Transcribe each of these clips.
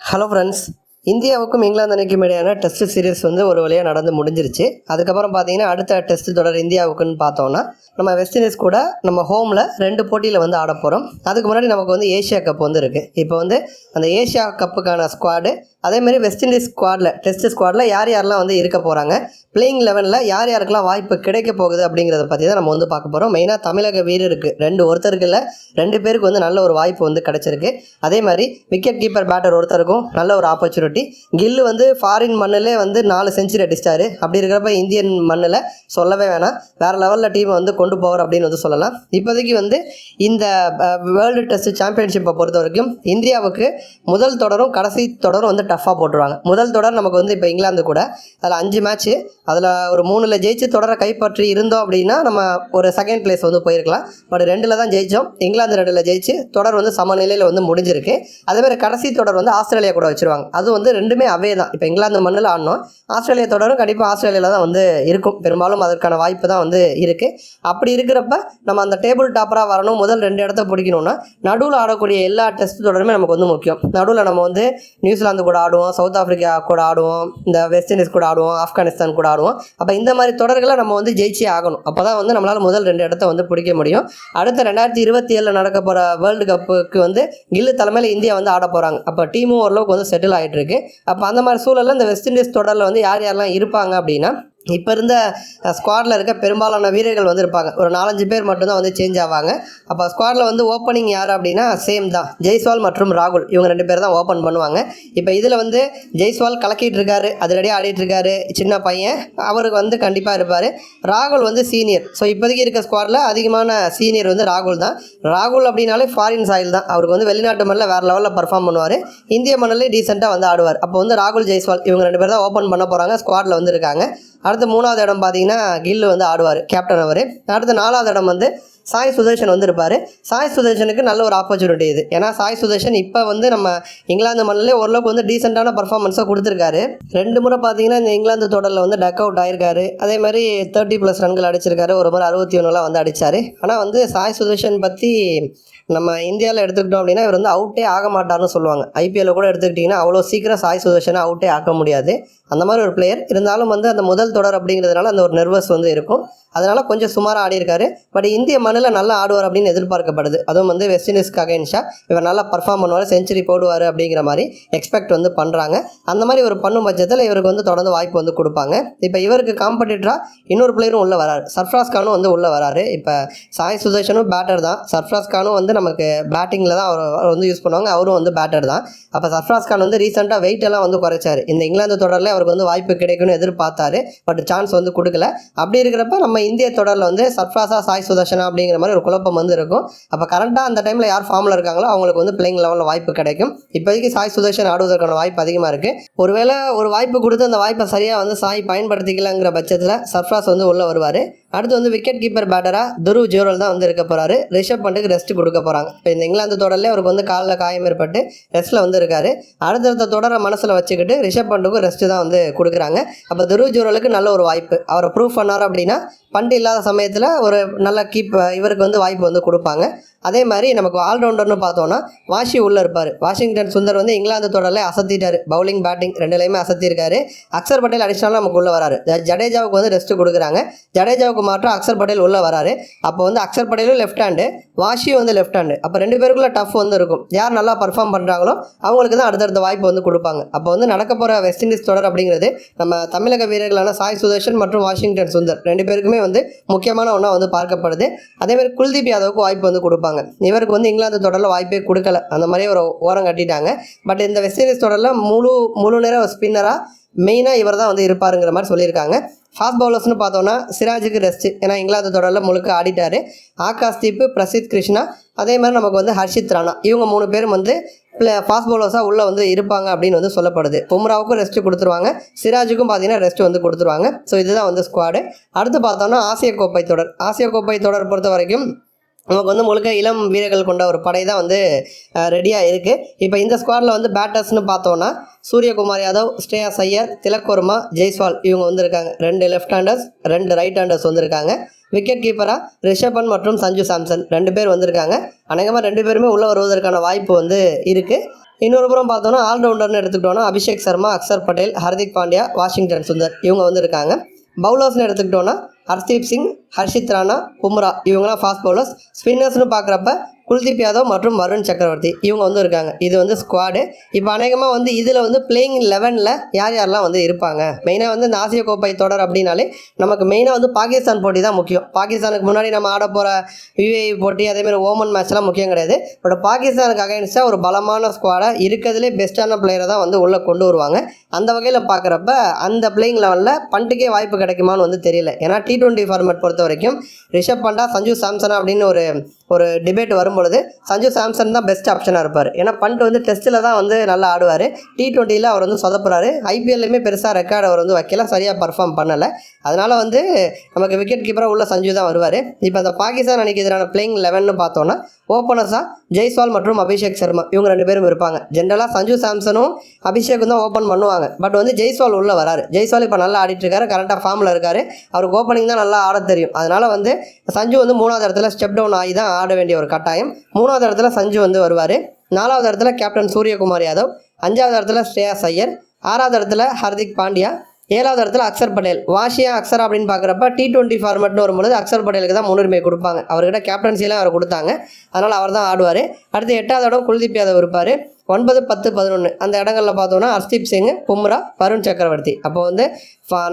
Hello friends இந்தியாவுக்கும் இங்கிலாந்து அணிக்கும் இடையான டெஸ்ட் சீரிஸ் வந்து ஒரு வழியாக நடந்து முடிஞ்சிருச்சு. அதுக்கப்புறம் பார்த்தீங்கன்னா அடுத்த டெஸ்ட் தொடர் இந்தியாவுக்குன்னு பார்த்தோன்னா நம்ம வெஸ்ட் இண்டீஸ் கூட நம்ம ஹோமில் ரெண்டு போட்டியில் வந்து ஆட போகிறோம் அதுக்கு முன்னாடி நமக்கு வந்து ஏஷியா கப் வந்து இருக்குது இப்போ வந்து அந்த ஏஷியா கப்புக்கான ஸ்குவாடு அதேமாதிரி வெஸ்ட் இண்டீஸ் ஸ்குவாடில் டெஸ்ட் ஸ்குவாடில் யார் யாரெல்லாம் வந்து இருக்க போகிறாங்க பிளேயிங் லெவனில் யார் யாருக்கெல்லாம் வாய்ப்பு கிடைக்க போகுது அப்படிங்கிறத பற்றி தான் நம்ம வந்து பார்க்க போகிறோம் மெயினாக தமிழக வீரருக்கு ரெண்டு ஒருத்தருக்குள்ள ரெண்டு பேருக்கு வந்து நல்ல ஒரு வாய்ப்பு வந்து கிடச்சிருக்கு. அதே மாதிரி விக்கெட் கீப்பர் பேட்டர் ஒருத்தருக்கும் நல்ல ஒரு ஆப்பர்ச்சுனிட்டி கில்லு வந்து ஃபாரின் மண்ணிலே வந்து நாலு செஞ்சுரி அடிச்சிட்டாரு. அப்படி இருக்கிறப்ப இந்தியன் மண்ணில் சொல்லவே வேணாம். வேறு லெவலில் டீமை வந்து கொண்டு போவார் அப்படின்னு வந்து சொல்லலாம். இப்போதைக்கு வந்து இந்த வேர்ல்டு டெஸ்ட் சாம்பியன்ஷிப்பை பொறுத்த வரைக்கும் இந்தியாவுக்கு முதல் தொடரும் கடைசி தொடரும் வந்து டஃப்பாக போட்டுருவாங்க. முதல் தொடர் நமக்கு வந்து இப்போ இங்கிலாந்து கூட. அதில் அஞ்சு மேட்ச்சு அதில் ஒரு மூணில் ஜெயிச்சு தொடரை கைப்பற்றி இருந்தோம் அப்படின்னா நம்ம ஒரு செகண்ட் பிளேஸ் வந்து போயிருக்கலாம். பட் ரெண்டில் தான் ஜெயித்தோம் இங்கிலாந்து ரெண்டில் ஜெயிச்சு தொடர் வந்து சமநிலையில் வந்து முடிஞ்சிருக்கு. அதேமாதிரி கடைசி தொடர் வந்து ஆஸ்திரேலியா கூட வச்சுருவாங்க. அது வந்து ரெண்டுமே அவே தான். இப்போ இங்கிலாந்து மண்ணில் ஆடணும். ஆஸ்திரேலியா தொடரும் கண்டிப்பாக ஆஸ்திரேலியாவில் தான் வந்து இருக்கும். பெரும்பாலும் அதற்கான வாய்ப்பு தான் வந்து இருக்குது அப்படி இருக்கிறப்ப நம்ம அந்த டேபிள் டாப்பராக வரணும். முதல் ரெண்டு இடத்த பிடிக்கணும்னா நடுவில் ஆடக்கூடிய எல்லா டெஸ்ட் தொடருமே நமக்கு வந்து முக்கியம். நடுவில் நம்ம வந்து நியூசிலாந்து கூட ஆடுவோம் சவுத் ஆஃப்ரிக்கா கூட ஆடுவோம் இந்த வெஸ்ட் இண்டீஸ் கூட ஆடுவோம் ஆப்கானிஸ்தான் கூட ஆடுவோம். அப்போ இந்த மாதிரி தொடர்களை நம்ம வந்து ஜெயிச்சே ஆகணும். அப்போ தான் வந்து நம்மளால் முதல் ரெண்டு இடத்த வந்து பிடிக்க முடியும். அடுத்த ரெண்டாயிரத்தி இருபத்தி ஏழில் நடக்க போகிற வேர்ல்டு கப்புக்கு வந்து கில்லு தலைமையில் இந்தியா வந்து ஆட போகிறாங்க அப்போ டீமும் ஓரளவுக்கு வந்து செட்டில் ஆகிட்டு இருக்கு அப்போ அந்த மாதிரி சூழலில் இந்த வெஸ்ட் இண்டீஸ் தொடரில் வந்து யார் யாரெல்லாம் இருப்பாங்க அப்படின்னா இப்போ இருந்த ஸ்குவாடில் இருக்க பெரும்பாலான வீரர்கள் வந்து இருப்பாங்க ஒரு நாலஞ்சு பேர் மட்டும்தான் வந்து சேஞ்ச் ஆவாங்க. அப்போ ஸ்குவாடில் வந்து ஓப்பனிங் யார் அப்படின்னா சேம் தான். ஜெய்ஸ்வால் மற்றும் ராகுல். இவங்க ரெண்டு பேர் தான் ஓப்பன் பண்ணுவாங்க. இப்போ இதில் வந்து ஜெய்ஸ்வால் கலக்கிட்டு இருக்காரு. அதிரடியாக ஆடிட்டு இருக்காரு. சின்ன பையன். அவருக்கு வந்து கண்டிப்பாக இருப்பார். ராகுல் வந்து சீனியர் ஸோ இப்போதைக்கு இருக்க ஸ்குவாடில் அதிகமான சீனியர் வந்து ராகுல் தான். ராகுல் அப்படின்னாலே ஃபாரின் சாயில் தான். அவருக்கு வந்து வெளிநாட்டு மண்ணில் வேறு லெவலில் பர்ஃபார்ம் பண்ணுவார். இந்திய மண்ணிலே டீசெண்டாக வந்து ஆடுவார். அப்போ வந்து ராகுல் ஜெய்ஸ்வால் இவங்க ரெண்டு பேர் தான் ஓப்பன் பண்ண போகிறாங்க ஸ்குவாடில் வந்து இருக்காங்க. அடுத்து மூணாவது இடம் பார்த்தீங்கன்னா கில்லு வந்து ஆடுவார். கேப்டன் அவர். அடுத்து நாலாவது இடம் வந்து சாய் சுதர்ஷன் வந்து இருப்பார் சாய் சுதர்ஷனுக்கு நல்ல ஒரு ஆப்பர்ச்சுனிட்டி இது. ஏன்னா சாய் சுதர்ஷன் இப்போ வந்து நம்ம இங்கிலாந்து மண்ணிலே ஓரளவுக்கு வந்து டீசெண்டான பர்ஃபார்மன்ஸாக கொடுத்துருக்காரு. ரெண்டு முறை பார்த்தீங்கன்னா இந்த இங்கிலாந்து தொடரில் வந்து டக் அவுட் ஆயிருக்காரு. அதே மாதிரி தேர்ட்டி ப்ளஸ் ரன்கள் அடிச்சிருக்காரு. ஒரு முறை அறுபத்தி ஒன்றுலாம் வந்து அடித்தார் ஆனால் வந்து சாய் சுதர்ஷன் பற்றி நம்ம இந்தியாவில் எடுத்துக்கிட்டோம் அப்படின்னா இவர் வந்து அவுட்டே ஆக மாட்டார்னு சொல்லுவாங்க. ஐபிஎல்ல கூட எடுத்துக்கிட்டிங்கன்னா அவ்வளோ சீக்கிரம் சாய் சுதர்ஷனை அவுட்டே ஆக்க முடியாது. அந்த மாதிரி ஒரு பிளேயர் இருந்தாலும் வந்து அந்த முதல் தொடர் அப்படிங்கிறதுனால அந்த ஒரு நர்வஸ் வந்து இருக்கும். அதனால் கொஞ்சம் சுமாராக ஆடியிருக்காரு. பட் இந்திய மண் மண்ணில் நல்லா ஆடுவார் அப்படின்னு எதிர்பார்க்கப்படுது. அதுவும் வந்து வெஸ்ட் இண்டீஸ்க்கு அகைன்ஸ்டாக இவர் நல்லா பர்ஃபார்ம் பண்ணுவார் செஞ்சுரி போடுவார் அப்படிங்கிற மாதிரி எக்ஸ்பெக்ட் வந்து பண்ணுறாங்க அந்த மாதிரி ஒரு பண்ணும் பட்சத்தில் இவருக்கு வந்து தொடர்ந்து வாய்ப்பு வந்து கொடுப்பாங்க. இப்போ இவருக்கு காம்படிட்டராக இன்னொரு பிளேயரும் உள்ளே வராரு. சர்ஃப்ராஸ் கானும் வந்து உள்ளே வராரு. இப்போ சாய் சுதர்ஷனும் பேட்டர் தான். சர்ஃப்ராஸ் கானும் வந்து நமக்கு பேட்டிங்கில் தான் அவர் அவர் வந்து யூஸ் பண்ணுவாங்க. அவரும் வந்து பேட்டர் தான். அப்போ சர்ஃப்ராஸ் கான் வந்து ரீசெண்டாக வெயிட் எல்லாம் வந்து குறைச்சார். இந்த இங்கிலாந்து தொடரில் அவருக்கு வந்து வாய்ப்பு கிடைக்கும்னு எதிர்பார்த்தாரு. பட் சான்ஸ் வந்து கொடுக்கல. அப்படி இருக்கிறப்ப நம்ம இந்திய தொடரில் வந்து சர்ஃப்ராஸா சாய் சுதர்ஷனா அப்படிங்கிற மாதிரி ஒரு குழப்பம் வந்து இருக்கும். அப்போ கரெக்டாக அந்த டைமில் யார் ஃபார்மில் இருக்காங்களோ அவங்களுக்கு வந்து பிளேயிங் லெவலில் வாய்ப்பு கிடைக்கும். இப்போதைக்கு சாய் சுதர்ஷன் ஆடுவதற்கான வாய்ப்பு அதிகமாக இருக்குது ஒருவேளை ஒரு வாய்ப்பு கொடுத்து அந்த வாய்ப்பை சரியாக வந்து சாய் பயன்படுத்திக்கலாங்கிற பட்சத்தில் சர்ஃப்ராஸ் வந்து உள்ளே வருவார். அடுத்து வந்து விக்கெட் கீப்பர் பேட்டராக துருவ் ஜோரல் தான் வந்து இருக்க போகிறாரு ரிஷப் பண்ட்டுக்கு ரெஸ்ட் கொடுக்க போகிறாங்க இப்போ இந்த இங்கிலாந்து தொடரில் அவருக்கு வந்து காலில் காயம் ஏற்பட்டு ரெஸ்ட்டில் வந்து இருக்காரு. அடுத்தடுத்த தொடரை மனசில் வச்சுக்கிட்டு ரிஷப் பண்ட்டுக்கும் ரெஸ்ட்டு தான் வந்து கொடுக்குறாங்க. அப்போ துருவ் ஜோரலுக்கு நல்ல ஒரு வாய்ப்பு. அவரை ப்ரூவ் பண்ணார் அப்படின்னா பண்ட் இல்லாத சமயத்தில் ஒரு நல்ல கீப் இவருக்கு வந்து வாய்ப்பு வந்து கொடுப்பாங்க. அதே மாதிரி நமக்கு ஆல்ரவுண்டர்னு பார்த்தோன்னா வாஷி உள்ளே இருப்பார். வாஷிங்டன் சுந்தர் வந்து இங்கிலாந்து தொடரில் அசத்திட்டார். பவுலிங் பேட்டிங் ரெண்டுலேயுமே அசத்திருக்காரு அக்சர் பட்டேல் அடிஷனலாக நமக்கு உள்ளே வராரு. ஜடேஜாவுக்கு வந்து ரெஸ்ட் கொடுக்குறாங்க. ஜடேஜாவுக்கு மாற்றம் அக்சர் பட்டேல் உள்ளே வராரு. அப்போ வந்து அக்சர் பட்டேலும் லெஃப்ட் ஹேண்டு வாஷியும் வந்து லெஃப்ட் ஹேண்டு அப்போ ரெண்டு பேருக்குள்ள டஃப் வந்து இருக்கும். யார் நல்லா பர்ஃபார்ம் பண்ணுறாங்களோ அவங்களுக்கு தான் அடுத்தடுத்த வாய்ப்பு வந்து கொடுப்பாங்க. அப்போ வந்து நடக்க போகிற வெஸ்ட் இண்டீஸ் தொடர் அப்படிங்கிறது நம்ம தமிழக வீரர்களான சாய் சுதர்ஷன் மற்றும் வாஷிங்டன் சுந்தர் ரெண்டு பேருக்குமே வந்து முக்கியமான ஒன்றா வந்து பார்க்கப்படுது. அதேமாதிரி குல்தீப் யாதவுக்கு வாய்ப்பு வந்து கொடுப்பாங்க. இவருக்கு வந்து இங்கிலாந்து தொடரில் வாய்ப்பே கொடுக்கல. அந்த மாதிரி ஒரு ஓரம் கட்டிட்டாங்க. பட் இந்த வெஸ்ட் இண்டீஸ் தொடரில் முழு முழு நேரம் ஸ்பின்னராக மெயினாக இவர் தான் வந்து இருப்பாருங்கிற மாதிரி சொல்லியிருக்காங்க. ஃபாஸ்ட் பவுலர்ஸ்னு பார்த்தோன்னா சிராஜுக்கு ரெஸ்ட்டு ஏன்னா இங்கிலாந்து தொடரில் முழுக்க ஆடிட்டார். ஆகாஷ் தீப்பு பிரசித் கிருஷ்ணா அதே மாதிரி நமக்கு வந்து ஹர்ஷித் ராணா. இவங்க மூணு பேரும் வந்து ஃபாஸ்ட் பவுலர்ஸாக உள்ளே வந்து இருப்பாங்க அப்படின்னு வந்து சொல்லப்படுது. பும்ராவுக்கும் ரெஸ்ட் கொடுத்துருவாங்க. சிராஜுக்கும் பார்த்தீங்கன்னா ரெஸ்ட் வந்து கொடுத்துருவாங்க. ஸோ இதுதான் வந்து ஸ்குவாடு அடுத்து பார்த்தோன்னா ஆசிய கோப்பை தொடர். ஆசிய கோப்பை தொடர் பொறுத்த வரைக்கும் நமக்கு வந்து முழுக்க இளம் வீரர்கள் கொண்ட ஒரு படை தான் வந்து ரெடியாக இருக்குது இப்போ இந்த ஸ்குவாடில் வந்து பேட்டர்ஸ்னு பார்த்தோன்னா சூரியகுமார் யாதவ் ஸ்ரேயா ஐயர் திலக்கோர்மா ஜெய்ஸ்வால் இவங்க வந்திருக்காங்க. ரெண்டு லெஃப்ட் ஹேண்டர்ஸ் ரெண்டு ரைட் ஹேண்டர்ஸ் வந்திருக்காங்க. விக்கெட் கீப்பராக ரிஷபன் மற்றும் சஞ்சு சாம்சன் ரெண்டு பேர் வந்திருக்காங்க. அநேகமாக ரெண்டு பேருமே உள்ளே வருவதற்கான வாய்ப்பு வந்து இருக்குது இன்னொரு புறம் பார்த்தோன்னா ஆல்ரவுண்டர்னு எடுத்துக்கிட்டோன்னா அபிஷேக் சர்மா அக்சர் பட்டேல் ஹர்திக் பாண்டியா வாஷிங்டன் சுந்தர் இவங்க வந்து இருக்காங்க பவுலர்ஸ்னு எடுத்துக்கிட்டோன்னா ஹர்தீப் சிங் ஹர்ஷித் ராணா பும்ரா. இவங்களாம் ஃபாஸ்ட் பவுலர்ஸ் ஸ்பின்னர்ஸ்னு பார்க்குறப்ப குல்தீப் யாதவ் மற்றும் வருண் சக்கரவர்த்தி. இவங்க வந்து இருக்காங்க. இது வந்து ஸ்குவாடு இப்போ அநேகமாக வந்து இதில் வந்து பிளேயிங் லெவனில் யார் யாரெல்லாம் வந்து இருப்பாங்க? மெயினாக வந்து இந்த ஆசிய கோப்பை தொடர் அப்படின்னாலே நமக்கு மெயினாக வந்து பாகிஸ்தான் போட்டி தான் முக்கியம். பாகிஸ்தானுக்கு முன்னாடி நம்ம ஆட போகிற யூஏஇ போட்டி அதேமாதிரி ஓமன் மேட்ச்லாம் முக்கியம் கிடையாது. பட் பாகிஸ்தானுக்கு அகைன்ஸ்டாக ஒரு பலமான ஸ்குவாடை இருக்கிறதுலே பெஸ்ட்டான பிளேயரை தான் வந்து உள்ளே கொண்டு வருவாங்க. அந்த வகையில் பார்க்குறப்ப அந்த பிளேயிங் லெவலில் பண்ட்டுக்கே வாய்ப்பு கிடைக்குமான்னு வந்து தெரியல. ஏன்னா டி டுவெண்ட்டி ஃபார்மேட் பொறுத்த வரைக்கும் ரிஷப் பண்டா சஞ்சு சாம்சனா அப்படின்னு ஒரு ஒரு டிபேட் வரும்பொழுது சஞ்சு சாம்சன் தான் பெஸ்ட் ஆப்ஷனாக இருப்பார். ஏன்னா பண்ட் வந்து டெஸ்ட்டில் தான் வந்து நல்லா ஆடுவார். டி ட்வெண்ட்டியில் அவர் வந்து சொதப்புறாரு. ஐபிஎல்லையுமே பெருசாக ரெக்கார்டு அவர் வந்து வைக்கல சரியாக பர்ஃபார்ம் பண்ணலை. அதனால் வந்து நமக்கு விக்கெட் கீப்பராக உள்ள சஞ்சு தான் வருவார். இப்போ அந்த பாகிஸ்தான் அணிக்கு எதிரான பிளேயிங் லெவன்னு பார்த்தோன்னா ஓப்பனர்ஸாக ஜெய்ஸ்வால் மற்றும் அபிஷேக் சர்மா இவங்க ரெண்டு பேரும் இருப்பாங்க. ஜென்ரலாக சஞ்சு சாம்சனும் அபிஷேக்கும் தான் ஓப்பன் பண்ணுவாங்க. பட் வந்து ஜெய்ஸ்வால் உள்ளே வராரு. ஜெய்ஸ்வால் இப்போ நல்லா ஆடிட்டு இருக்காரு கரெக்டாக ஃபார்மில் இருக்காரு. அவருக்கு ஓப்பனிங் தான் நல்லா ஆட தெரியும். அதனால் வந்து சஞ்சு வந்து மூணாவது இடத்துல ஸ்டெப் டவுன் ஆகி தான் ஆட வேண்டிய ஒரு கட்டாயம். மூணாவது இடத்துல சஞ்சு வந்து வருவார். நாலாவது இடத்துல கேப்டன் சூரியகுமார் யாதவ். அஞ்சாவது இடத்துல ஸ்ரேயாஸ் ஐயர். ஆறாவது இடத்துல ஹர்திக் பாண்டியா. ஏழாவது இடத்துல அக்சர் பட்டேல் வாஷியா அக்சர் அப்படின்னு பார்க்குறப்ப டி டுவெண்ட்டி ஃபார்மெட்னு வரும்பொழுது அக்சர் பட்டேலுக்கு தான் முன்னுரிமை கொடுப்பாங்க. அவர்கிட்ட கேப்டன்சிலாம் அவர் கொடுத்தாங்க. அதனால் அவர் தான் ஆடுவார். அடுத்து எட்டாவது இடம் குல்தீப் யாதவ் இருப்பார். ஒன்பது பத்து பதினொன்று அந்த இடங்களில் பார்த்தோன்னா ஹர்தீப் சிங் பும்ரா வருண் சக்கரவர்த்தி. அப்போ வந்து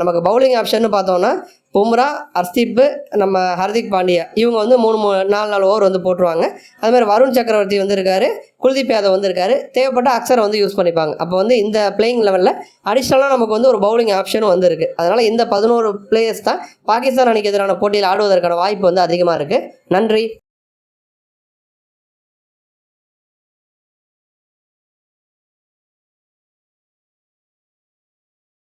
நமக்கு பவுலிங் ஆப்ஷன் பார்த்தோன்னா பும்ரா ஹர்தீப்பு நம்ம ஹர்திக் பாண்டியா. இவங்க வந்து மூணு மூணு நாலு நாலு ஓவர் வந்து போட்டுருவாங்க. அதுமாதிரி வருண் சக்கரவர்த்தி வந்து இருக்காரு குல்தீப் யாதவ் வந்து இருக்காரு. தேவைப்பட்ட அக்சரை வந்து யூஸ் பண்ணிப்பாங்க. அப்போ வந்து இந்த பிளேயிங் லெவலில் அடிஷ்னலாக நமக்கு வந்து ஒரு பவுலிங் ஆப்ஷனும் வந்து இருக்குது அதனால் இந்த பதினோரு பிளேயர்ஸ் தான் பாகிஸ்தான் அணிக்கு எதிரான போட்டியில் ஆடுவதற்கான வாய்ப்பு வந்து அதிகமாக இருக்குது நன்றி.